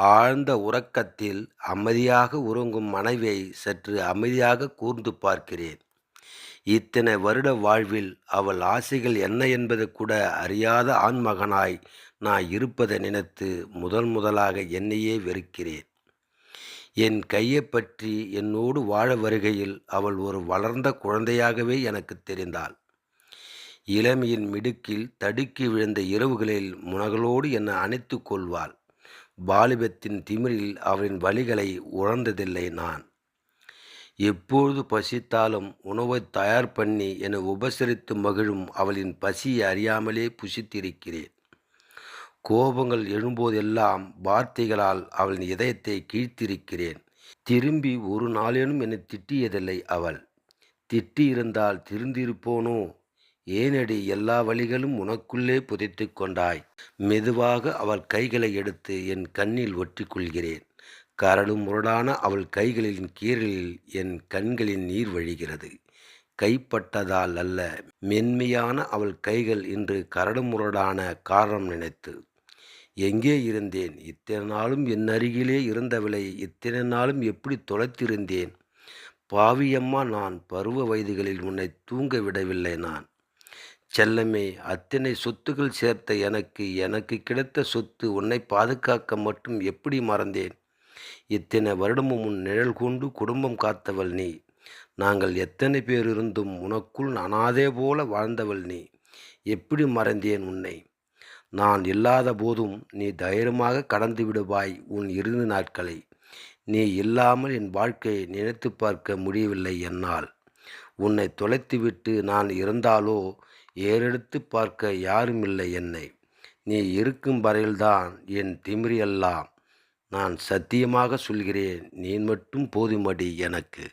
ஆழ்ந்த உறக்கத்தில் அமைதியாக உறங்கும் மனைவியை சற்று அமைதியாக கூர்ந்து பார்க்கிறேன். இத்தனை வருட வாழ்வில் அவள் ஆசைகள் என்ன என்பது கூட அறியாத ஆண்மகனாய் நான் இருப்பதை நினைத்து முதல் முதலாக என்னையே வெறுக்கிறேன். என் கையை பற்றி என்னோடு வாழ வருகையில் அவள் ஒரு வளர்ந்த குழந்தையாகவே எனக்குத் தெரிந்தாள். இளமையின் மிடுக்கில் தடுக்கி விழுந்த இரவுகளில் முனகளோடு என்னை அணைத்து கொள்வாள். வாலிபத்தின் திமிரில் அவளின் வலிகளை உணர்ந்ததில்லை நான். எப்பொழுது பசித்தாலும் உணவைத் தயார் பண்ணி என்னை உபசரித்து மகிழும் அவளின் பசியை அறியாமலே புசித்திருக்கிறேன். கோபங்கள் எழும்போதெல்லாம் வார்த்தைகளால் அவளின் இதயத்தை கீழ்த்திருக்கிறேன் திரும்பி ஒரு நாளேனும் என்னை திட்டியதில்லை அவள். திட்டியிருந்தால் திருந்திருப்போனோ ஏனடி எல்லா வழிகளும் உனக்குள்ளே புதைத்துக் கொண்டாய்? மெதுவாக அவள் கைகளை எடுத்து என் கண்ணில் ஒற்றிக் கொள்கிறேன். கரடு முரடான அவள் கைகளின் கீறலில் என் கண்களின் நீர் வழிகிறது. கைப்பட்டதால் அல்ல மென்மையான அவள் கைகள் இன்று கரடுமுரடான காரணம் நினைத்து. எங்கே இருந்தேன்? இத்தனை நாளும் என் அருகிலே இருந்தவளை இத்தனை நாளும் எப்படி தொலைத்திருந்தேன்? பாவியம்மா நான் பருவ வயதுகளில் உன்னை தூங்க விடவில்லை நான். செல்லமே அத்தனை சொத்துகள் சேர்த்த எனக்கு எனக்கு கிடைத்த சொத்து உன்னை பாதுகாக்க மட்டும் எப்படி மறந்தேன்? இத்தனை வருடமும் உன் நிழல் கொண்டு குடும்பம் காத்தவள் நீ. நாங்கள் எத்தனை பேர் இருந்தும் உனக்குள் அனாதே போல வாழ்ந்தவள் நீ. எப்படி மறந்தேன் உன்னை? நான் இல்லாத போதும் நீ தைரியமாக கடந்து விடுவாய் உன் இறுதி நாட்களை. நீ இல்லாமல் என் வாழ்க்கையை நினைத்துப் பார்க்க முடியவில்லை என்னால். உன்னை தொலைத்துவிட்டு நான் இருந்தாலோ ஏறெடுத்து பார்க்க யாருமில்லை என்னை. நீ இருக்கும் வரையில்தான் என் திமிரியெல்லாம் நான் சத்தியமாக சொல்கிறேன் நீ மட்டும் போதுமடி எனக்கு.